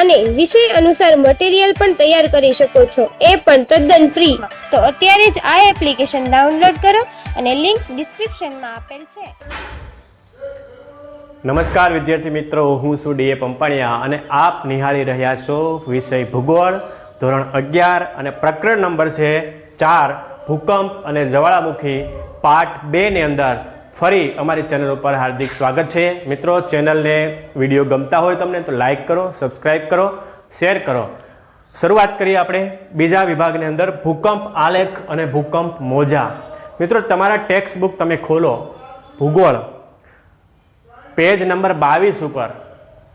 અને વિષય અનુસાર મટીરિયલ પણ તૈયાર કરી શકો છો. એ પણ તદ્દન ફ્રી તો અત્યારે જ આ એપ્લિકેશન ડાઉનલોડ કરો અને લિંક ડિસ્ક્રિપ્શનમાં આપેલ છે. નમસ્કાર વિદ્યાર્થી મિત્રો, હું છું ડીએ પંપાણિયા અને આપ નિહાળી રહ્યા છો વિષય ભૂગોળ, ધોરણ અગિયાર અને પ્રકરણ નંબર છે ચાર, ભૂકંપ અને જ્વાળામુખી, પાર્ટ બેની અંદર ફરી અમારી ચેનલ ઉપર હાર્દિક સ્વાગત છે. મિત્રો, ચેનલને વીડિયો ગમતા હોય તમને તો લાઈક કરો સબસ્ક્રાઈબ કરો શેર કરો. શરૂઆત કરીએ આપણે બીજા વિભાગની અંદર, ભૂકંપ આલેખ અને ભૂકંપ મોજા. મિત્રો, તમારા ટેક્સ્ટ બુક તમે ખોલો. ભૂગોળ. પેજ નંબર બાવીસ ઉપર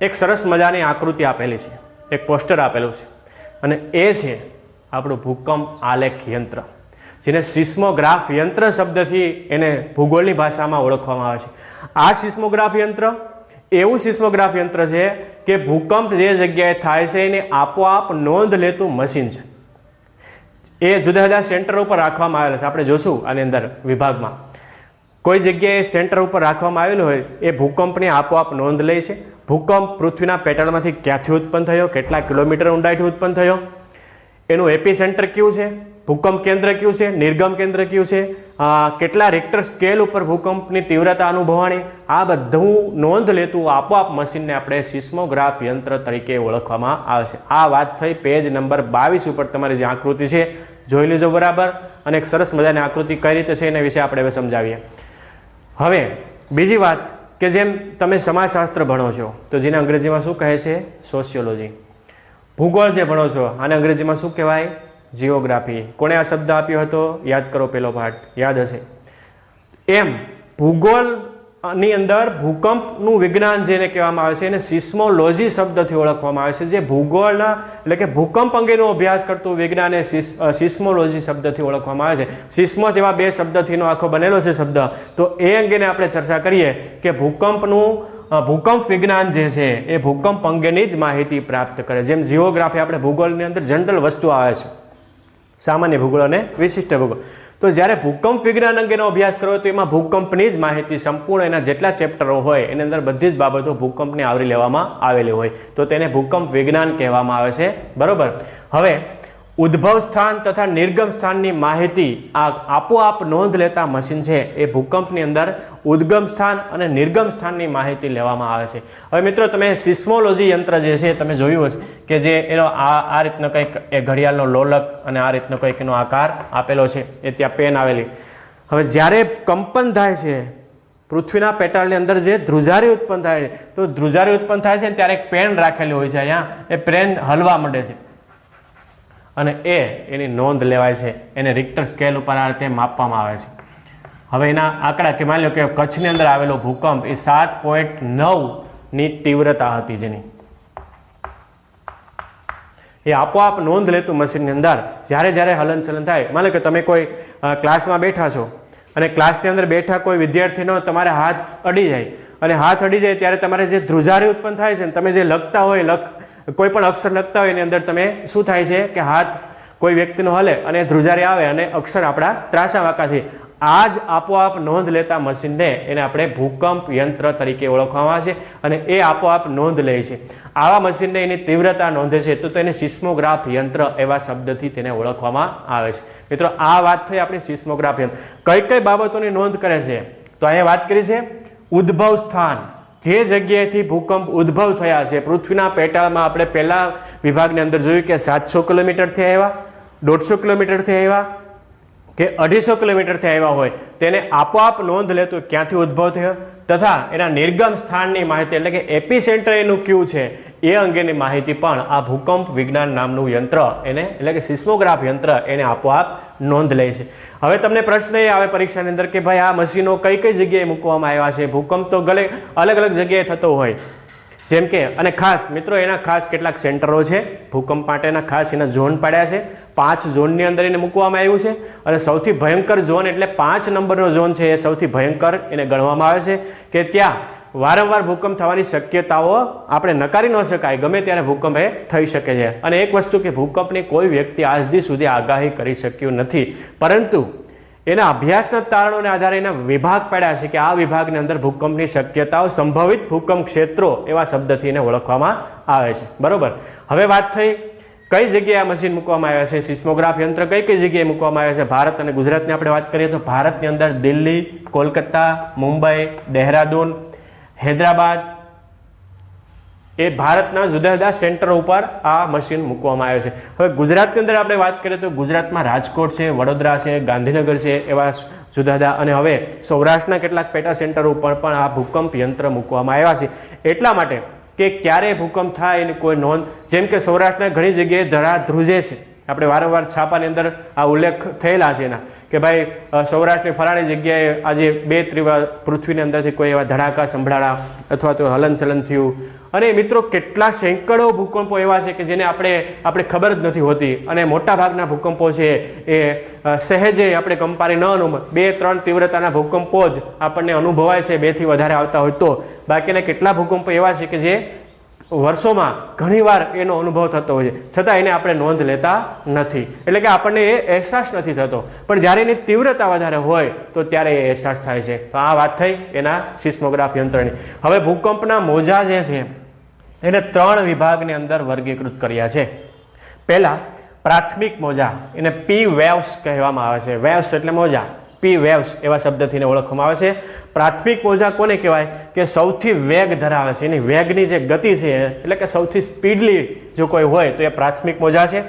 એક સરસ મજાની આકૃતિ આપેલી છે. એક પોસ્ટર આપેલું છે. અને એ છે આપણું ભૂકંપ આલેખ યંત્ર. જેને સિસ્મોગ્રાફ યંત્ર શબ્દથી એને ભૂગોળની ભાષામાં ઓળખવામાં આવે છે. આ સિસ્મોગ્રાફ યંત્ર એવું સિસ્મોગ્રાફ યંત્ર છે કે ભૂકંપ જે જગ્યાએ થાય છે એની આપોઆપ નોંધ લેતું મશીન છે. એ જુદા જુદા સેન્ટર ઉપર રાખવામાં આવેલા છે. આપણે જોશું આની અંદર વિભાગમાં. કોઈ જગ્યાએ સેન્ટર ઉપર રાખવામાં આવેલું હોય, એ ભૂકંપની આપોઆપ નોંધ લે છે. ભૂકંપ પૃથ્વીના પેટર્નમાંથી ક્યાંથી ઉત્પન્ન થયો? કેટલા કિલોમીટર ઊંડાઈથી ઉત્પન્ન થયો? એનું એપી સેન્ટર કયું છે? ભૂકંપ કેન્દ્ર કયું છે? નિર્ગમ કેન્દ્ર કયું છે? કેટલા રેક્ટર સ્કેલ ઉપર ભૂકંપની તીવ્રતા અનુભવાણી? આ બધું નોંધ લેતું આપોઆપ મશીનને આપણે સિસ્મોગ્રાફ યંત્ર તરીકે ઓળખવામાં આવે છે. આ વાત થઈ પેજ નંબર બાવીસ ઉપર તમારી જે આકૃતિ છે, જોઈ લેજો બરાબર? અને એક સરસ મજાની આકૃતિ કઈ રીતે છે એના વિશે આપણે હવે સમજાવીએ. હવે, બીજી વાત કે જેમ તમે સમાજશાસ્ત્ર ભણો છો, તો જેને અંગ્રેજીમાં શું કહે છે? સોશિયોલોજી ભૂગોળ જે ભણો છો, આને અંગ્રેજીમાં શું કહેવાય? જીઓગ્રાફી. કોણે આ શબ્દ આપ્યો હતો? યાદ કરો પેલો પાઠ. યાદ હશે. એમ, ભૂગોળની અંદર ભૂકંપનું વિજ્ઞાન જેને કહેવામાં આવે છે એને સિસ્મોલોજી શબ્દથી ઓળખવામાં આવે છે, જે ભૂગોળના, એટલે કે ભૂકંપ અંગેનો અભ્યાસ કરતું વિજ્ઞાન એ સિસ્મોલોજી શબ્દથી ઓળખવામાં આવે છે. સિસ્મો જેવા બે શબ્દથીનો આખો બનેલો છે શબ્દ. તો એ અંગેને આપણે ચર્ચા કરીએ કે ભૂકંપનું ભૂકંપ વિજ્ઞાન જે છે એ ભૂકંપ અંગેની જ માહિતી પ્રાપ્ત કરે. જેમ જીઓગ્રાફી આપણે ભૂગોળની અંદર જનરલ વસ્તુ આવે છે. સામાન્ય ભૂગોળ અને વિશિષ્ટ ભૂગોળ. તો જ્યારે ભૂકંપ વિજ્ઞાન અંગેનો અભ્યાસ કરો તો એમાં ભૂકંપની જ માહિતી સંપૂર્ણ એના જેટલા ચેપ્ટરો હોય, એની અંદર બધી જ બાબતો ભૂકંપને આવરી લેવામાં આવેલી હોય. તો તેને ભૂકંપ વિજ્ઞાન કહેવામાં આવે છે. બરાબર? હવે ઉદ્ભવ સ્થાન તથા નિર્ગમ સ્થાનની માહિતી આ આપોઆપ નોંધ લેતા મશીન છે એ ભૂકંપની અંદર ઉદ્ગમ સ્થાન અને નિર્ગમ સ્થાનની માહિતી લેવામાં આવે છે. હવે મિત્રો, તમે સિસ્મોલોજી યંત્ર જે છે, તમે જોયું હશે કે જે એનો આ આ રીતનો કંઈક એ ઘડિયાળનો લોલક અને આ રીતનો કંઈક એનો આકાર આપેલો છે, એ ત્યાં પેન આવેલી. હવે જ્યારે કંપન થાય છે, પૃથ્વીના પેટાળની અંદર જે ધ્રુજારી ઉત્પન્ન થાય છે, તો ધ્રુજારી ઉત્પન્ન થાય છે ત્યારે એક પેન રાખેલી હોય છે અહીંયા, એ પેન હલવા માંડે છે. અને એ એની નોંધ લેવાય છે. એને રિક્ટર સ્કેલ ઉપર આ રીતે માપવામાં આવે છે. હવે એના આંકડા કે માની લો કે કચ્છની અંદર આવેલો ભૂકંપ એ સાત પોઈન્ટ નવની તીવ્રતા હતી જેની. એ આપોઆપ નોંધ લેતું મશીનની અંદર જ્યારે જ્યારે હલનચલન થાય. માનો કે તમે કોઈ ક્લાસમાં બેઠા છો અને ક્લાસની અંદર બેઠા કોઈ વિદ્યાર્થીનો તમારે હાથ અડી જાય અને હાથ અડી જાય ત્યારે તમારે જે ધ્રુજારી ઉત્પન્ન થાય છે તમે જે લખતા હોય લખ. કોઈ પણ અક્ષર લખતા હોય એની અંદર તમે શું થાય છે કે હાથ કોઈ વ્યક્તિનો હલે અને ધ્રુજારી આવે અને અક્ષર આપણા ત્રાસા વાંકાથી આ જ આપોઆપ નોંધ લેતા મશીનને એને આપણે ભૂકંપ યંત્ર તરીકે ઓળખવામાં છે અને એ આપોઆપ નોંધ લે છે. આવા મશીનને એની તીવ્રતા નોંધે છે તો તેને સિસ્મોગ્રાફ યંત્ર એવા શબ્દથી તેને ઓળખવામાં આવે છે. મિત્રો, આ વાત થઈ આપણી સિસ્મોગ્રાફ યંત્ર. કઈ કઈ બાબતોની નોંધ કરે છે? તો અહીંયા વાત કરી છે ઉદ્ભવ સ્થાન. જે જગ્યાએથી ભૂકંપ ઉદ્ભવ થયા છે, પૃથ્વીના પેટાળમાં આપણે પહેલા વિભાગની અંદર જોયું કે સાતસો કિલોમીટરથી આવ્યા, દોઢસો કિલોમીટરથી આવ્યા કે અઢીસો કિલોમીટરથી આવ્યા હોય, તેને આપોઆપ નોંધ લેતું ક્યાંથી ઉદ્ભવ થયો? તથા એના નિર્ગમ સ્થાનની માહિતી, એટલે કે એપી સેન્ટર એનું કયું છે, એ અંગેની માહિતી પણ આ ભૂકંપ વિજ્ઞાન નામનું યંત્ર એને, એટલે કે સિસ્મોગ્રાફ યંત્ર એને આપોઆપ નોંધ લે છે. હવે તમને પ્રશ્ન એ આવે પરીક્ષાની અંદર કે ભાઈ આ મશીનો કઈ કઈ જગ્યાએ મૂકવામાં આવ્યા છે? ભૂકંપ તો ગલે, અલગ અલગ જગ્યાએ થતો હોય. જેમ કે, અને ખાસ, મિત્રો, એના ખાસ કેટલાક સેન્ટરો છે, ભૂકંપ માટેના ખાસ એના ઝોન પાડ્યા છે. પાંચ ઝોનની અંદર એને મૂકવામાં આવ્યું છે. અને સૌથી ભયંકર ઝોન એટલે પાંચ નંબરનો ઝોન છે, એ સૌથી ભયંકર એને ગણવામાં આવે છે કે ત્યાં વારંવાર ભૂકંપ થવાની શક્યતાઓ આપણે નકારી ન શકાય, ગમે ત્યારે ભૂકંપ એ થઈ શકે છે. અને એક વસ્તુ કે ભૂકંપની કોઈ વ્યક્તિ આજ સુધી આગાહી કરી શક્યું નથી. પરંતુ એના અભ્યાસના તારણોને આધારે એના વિભાગ પાડ્યા છે કે આ વિભાગની અંદર ભૂકંપની શક્યતાઓ, સંભવિત ભૂકંપ ક્ષેત્રો એવા શબ્દથી એને ઓળખવામાં આવે છે. બરોબર? હવે વાત થઈ કઈ જગ્યાએ આ મશીન મૂકવામાં આવ્યા છે? સિસ્મોગ્રાફ યંત્ર કઈ કઈ જગ્યાએ મૂકવામાં આવ્યા છે? ભારત અને ગુજરાતની આપણે વાત કરીએ તો ભારતની અંદર દિલ્હી, કોલકાતા, મુંબઈ, દહેરાદૂન, હૈદરાબાદ એ ભારતના જુદા જુદા સેન્ટર ઉપર આ મશીન મૂકવામાં આવે છે. હવે ગુજરાતની અંદર આપણે વાત કરીએ તો ગુજરાતમાં રાજકોટ છે, વડોદરા છે, ગાંધીનગર છે એવા જુદા જુદા અને હવે સૌરાષ્ટ્રના કેટલાક પેટા સેન્ટર ઉપર પણ આ ભૂકંપ યંત્ર મૂકવામાં આવ્યા છે. એટલા માટે કે ક્યારે ભૂકંપ થાય એની કોઈ નોંધ, જેમ કે સૌરાષ્ટ્રના ઘણી જગ્યાએ ધરા ધ્રુજે છે. આપણે વારંવાર છાપાની અંદર આ ઉલ્લેખ થયેલા છે એના, કે ભાઈ સૌરાષ્ટ્રની ફલાણી જગ્યાએ આજે બે ત્રિવાર પૃથ્વીની અંદરથી કોઈ એવા ધડાકા સંભળાળા અથવા તો હલનચલન થયું. અને મિત્રો, કેટલા સેંકડો ભૂકંપો એવા છે કે જેને આપણે આપણે ખબર જ નથી હોતી. અને મોટા ભાગના ભૂકંપો છે એ સહેજે આપણે કંપારી ન અનુભવ બે, ત્રણ તીવ્રતાના ભૂકંપો જ આપણને અનુભવાય છે, બેથી વધારે આવતા હોય તો. બાકીના કેટલા ભૂકંપો એવા છે કે જે વર્ષોમાં ઘણીવાર એનો અનુભવ થતો હોય છે. છતાં એને આપણે નોંધ લેતા નથી. એટલે કે આપણને એ અહેસાસ નથી થતો. પણ જ્યારે એની તીવ્રતા વધારે હોય, તો ત્યારે એ અહેસાસ થાય છે. તો આ વાત થઈ એના સિસ્મોગ્રાફ યંત્રની. હવે ભૂકંપના મોજા જે છે, એને ત્રણ વિભાગની અંદર વર્ગીકૃત કર્યા છે. પહેલાં પ્રાથમિક મોજા, એને પી વેવ્સ કહેવામાં આવે છે. વેવ્સ એટલે મોજા. પી વેવ્સ એવા શબ્દથીને ઓળખવામાં આવે છે. પ્રાથમિક મોજા કોને કહેવાય? કે સૌથી વેગ ધરાવે છે. એની વેગની જે ગતિ છે, એટલે કે સૌથી સ્પીડલી જો કોઈ હોય, તો એ પ્રાથમિક મોજા છે.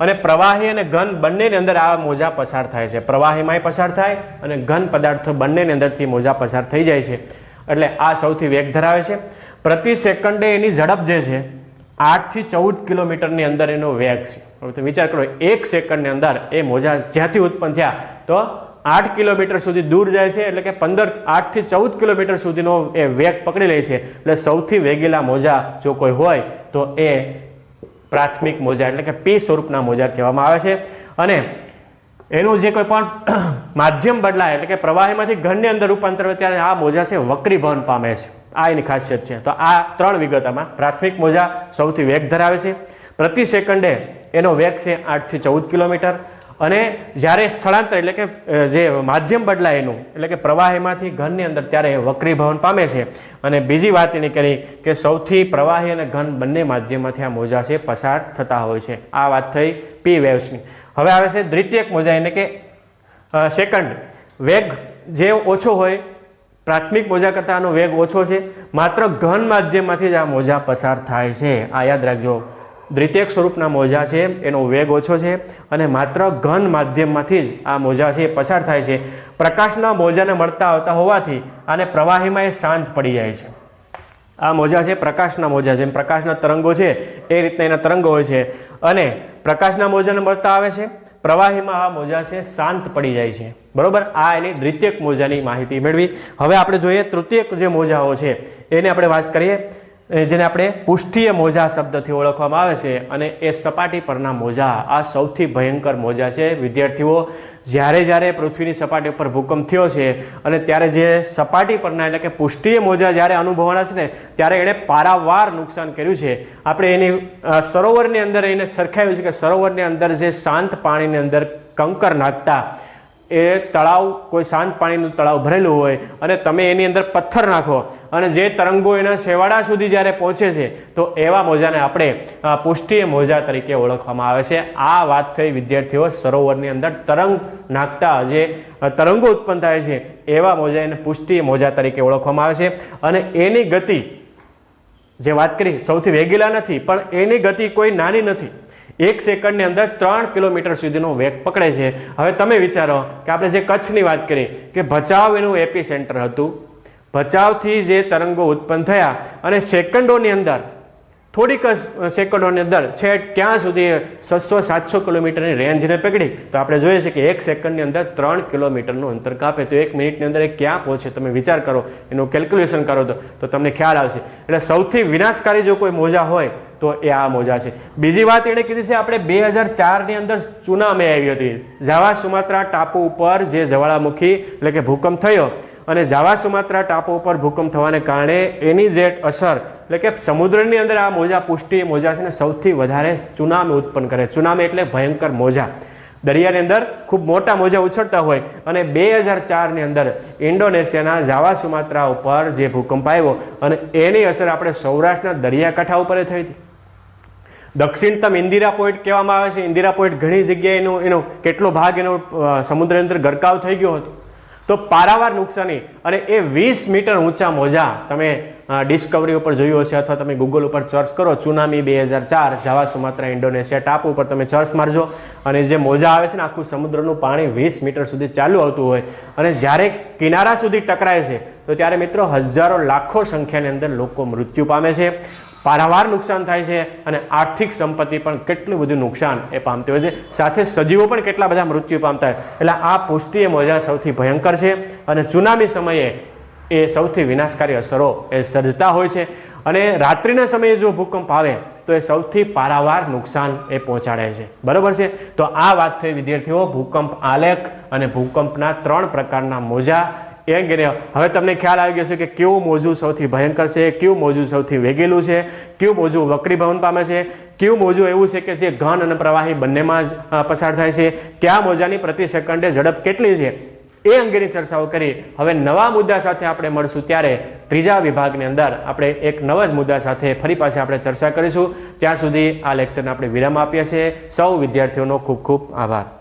અને પ્રવાહી અને ઘન બંનેની અંદર આ મોજા પસાર થાય છે. પ્રવાહીમાંય પસાર થાય અને ઘન પદાર્થો બંનેની અંદરથી મોજા પસાર થઈ જાય છે. એટલે આ સૌથી વેગ ધરાવે છે. પ્રતિ સેકન્ડે એની ઝડપ જે છે આઠથી ચૌદ કિલોમીટરની અંદર એનો વેગ છે. વિચાર કરો, એક સેકન્ડની અંદર એ મોજા જ્યાંથી ઉત્પન્ન થયા, તો આઠ કિલોમીટર સુધી દૂર જાય છે, એટલે કે પંદર આઠથી ચૌદ કિલોમીટર સુધીનો એ વેગ પકડી લે છે. એટલે સૌથી વેગીલા મોજા જો કોઈ હોય, તો એ પ્રાથમિક મોજા, એટલે કે પી સ્વરૂપના મોજા કહેવામાં આવે છે. અને એનું જે કોઈ પણ માધ્યમ બદલાય, એટલે કે પ્રવાહીમાંથી ઘનની અંદર રૂપાંતર હોય, ત્યારે આ મોજા છે વક્રીભવન પામે છે. આ એની ખાસિયત છે. તો આ ત્રણ વિગતમાં પ્રાથમિક મોજા સૌથી વેગ ધરાવે છે. પ્રતિ સેકન્ડે એનો વેગ છે આઠથી ચૌદ કિલોમીટર. અને જ્યારે સ્થળાંતર એટલે કે જે માધ્યમ બદલાય એનું એટલે કે પ્રવાહીમાંથી ઘનની અંદર ત્યારે વક્રીભવન પામે છે. અને બીજી વાત એની કરી કે સૌથી પ્રવાહી અને ઘન બંને માધ્યમમાંથી આ મોજા છે પસાર થતા હોય છે. આ વાત થઈ પી વેવ્સની. હવે આવે છે દ્વિતીયક મોજા એટલે કે સેકન્ડ. વેગ જે ઓછો હોય, પ્રાથમિક મોજા કરતાં આનો વેગ ઓછો છે. માત્ર ઘન માધ્યમમાંથી જ આ મોજા પસાર થાય છે. આ યાદ રાખજો. દ્વિતીયક સ્વરૂપના મોજા છે, એનો વેગ ઓછો છે અને માત્ર ઘન માધ્યમમાંથી જ આ મોજા છે પસાર થાય છે. પ્રકાશના મોજાને મળતા આવતા હોવાથી આને પ્રવાહીમાં એ શાંત પડી જાય છે. આ મોજા છે પ્રકાશના મોજા, જેમ પ્રકાશના તરંગો છે, એ રીતના એના તરંગો હોય છે. અને પ્રકાશના મોજાને મળતા આવે છે, પ્રવાહીમાં આ મોજા છે શાંત પડી જાય છે. બરોબર? આ એની દ્વિતીયક મોજાની માહિતી મેળવી. હવે આપણે જોઈએ તૃતીયક જે મોજાઓ છે, એને આપણે વાત કરીએ. જેને આપણે પુષ્ઠીય મોજા શબ્દથી ઓળખવામાં આવે છે અને એ સપાટી પરના મોજા, આ સૌથી ભયંકર મોજા છે. વિદ્યાર્થીઓ, જ્યારે જ્યારે પૃથ્વીની સપાટી ઉપર ભૂકંપ થયો છે અને ત્યારે જે સપાટી પરના એટલે કે પુષ્ઠીય મોજા જ્યારે અનુભવાના છે ને, ત્યારે એણે પારાવાર નુકસાન કર્યું છે. આપણે એની સરોવરની અંદર એને સરખાવ્યું છે કે સરોવરની અંદર જે શાંત પાણીની અંદર કંકર નાખતા એ તળાવ, કોઈ શાંત પાણીનું તળાવ ભરેલું હોય અને તમે એની અંદર પથ્થર નાખો અને જે તરંગો એના છેવાડા સુધી જ્યારે પહોંચે છે, તો એવા મોજાને આપણે પુષ્ટિય મોજા તરીકે ઓળખવામાં આવે છે. આ વાત થઈ વિદ્યાર્થીઓ સરોવરની અંદર તરંગ નાખતા જે તરંગો ઉત્પન્ન થાય છે, એવા મોજા એને પુષ્ટિય મોજા તરીકે ઓળખવામાં આવે છે. અને એની ગતિ, જે વાત કરી, સૌથી વેગીલા નથી, પણ એની ગતિ કોઈ નાની નથી. એક સેકન્ડની અંદર ત્રણ કિલોમીટર સુધીનો વેગ પકડે છે. હવે તમે વિચારો કે આપણે જે કચ્છની વાત કરી કે ભચાઉ એનું એપી સેન્ટર હતું. ભચાઉથી જે તરંગો ઉત્પન્ન થયા અને સેકન્ડોની અંદર થોડીક જ સેકન્ડોની અંદર છેક ક્યાં સુધી છસો સાતસો કિલોમીટરની રેન્જને પકડી. તો આપણે જોઈએ છીએ કે એક સેકન્ડની અંદર ત્રણ કિલોમીટરનું અંતર કાપે. તો એક મિનિટની અંદર એ ક્યાં પહોંચે તમે વિચાર કરો. એનું કેલ્ક્યુલેશન કરો તો તો તમને ખ્યાલ આવશે. એટલે સૌથી વિનાશકારી જો કોઈ મોજા હોય, તો એ આ મોજા છે. બીજી વાત એણે કીધી છે, આપણે બે હજાર ચારની અંદર સુનામી આવી હતી. જાવા, સુમાત્રા, ટાપુ ઉપર જે જ્વાળામુખી એટલે કે ભૂકંપ થયો અને જાવા સુમાત્રા ટાપુ ઉપર ભૂકંપ થવાને કારણે એની જે અસર, એટલે કે સમુદ્રની અંદર આ મોજા પુષ્ટિ, મોજા છે ને સૌથી વધારે ચુનામી ઉત્પન્ન કરે. ચુનામી એટલે ભયંકર મોજા. દરિયાની અંદર ખૂબ મોટા મોજા ઉછળતા હોય અને બે હજાર ચારની અંદર ઇન્ડોનેશિયાના જાવા સુમાત્રા ઉપર જે ભૂકંપ આવ્યો અને એની અસર આપણે સૌરાષ્ટ્રના દરિયાકાંઠા ઉપર થઈ હતી. દક્ષિણતમ ઇન્દિરા પોઈન્ટ કહેવામાં આવે છે. ઇન્દિરા પોઈન્ટ ઘણી જગ્યાએ એનો એનો કેટલો ભાગ એનો સમુદ્રની અંદર ગરકાવ થઈ ગયો હતો. તો પારાવાર નુકસાની અને એ વીસ મીટર ઊંચા મોજા તમે ડિસ્કવરી ઉપર જોયું હશે અથવા તમે ગૂગલ ઉપર સર્ચ કરો ચુનામી બે હજાર ચાર જાવા સુમાત્રા ઇન્ડોનેશિયા ટાપુ ઉપર તમે સર્ચ મારજો. અને જે મોજા આવે છે ને, આખું સમુદ્રનું પાણી વીસ મીટર સુધી ચાલુ આવતું હોય. અને જ્યારે કિનારા સુધી ટકરાય છે, તો ત્યારે મિત્રો હજારો, લાખો સંખ્યાની અંદર લોકો મૃત્યુ પામે છે. પારાવાર નુકસાન થાય છે અને આર્થિક સંપત્તિ પણ કેટલું બધું નુકસાન એ પામતી હોય છે. સાથે સજીવો પણ કેટલા બધા મૃત્યુ પામતા હોય. એટલે આ પુષ્ટિય મોજા સૌથી ભયંકર છે અને ચુનામી સમયે એ સૌથી વિનાશકારી અસરો એ સર્જતા હોય છે. અને રાત્રિના સમયે જો ભૂકંપ આવે તો એ સૌથી પારાવાર નુકસાન એ પહોંચાડે છે. બરાબર છે? તો આ વાત થઈ વિદ્યાર્થીઓ, ભૂકંપ આલેખ અને ભૂકંપના ત્રણ પ્રકારના મોજા એ અંગેને હવે તમને ખ્યાલ આવી ગયો છે કે કેવું મોજું સૌથી ભયંકર છે, કેવું મોજું સૌથી વેગેલું છે, કેવું મોજું વક્રીભવન પામે છે, કેવું મોજું એવું છે કે જે ઘન અને પ્રવાહી બંનેમાં જ પસાર થાય છે, કયા મોજાની પ્રતિ સેકન્ડે ઝડપ કેટલી છે, એ અંગેની ચર્ચાઓ કરી. હવે નવા મુદ્દા સાથે આપણે મળશું ત્યારે ત્રીજા વિભાગની અંદર આપણે એક નવા જ મુદ્દા સાથે ફરી પાસે આપણે ચર્ચા કરીશું. ત્યાં સુધી આ લેક્ચરને આપણે વિરામ આપીએ છીએ. સૌ વિદ્યાર્થીઓનો ખૂબ ખૂબ આભાર.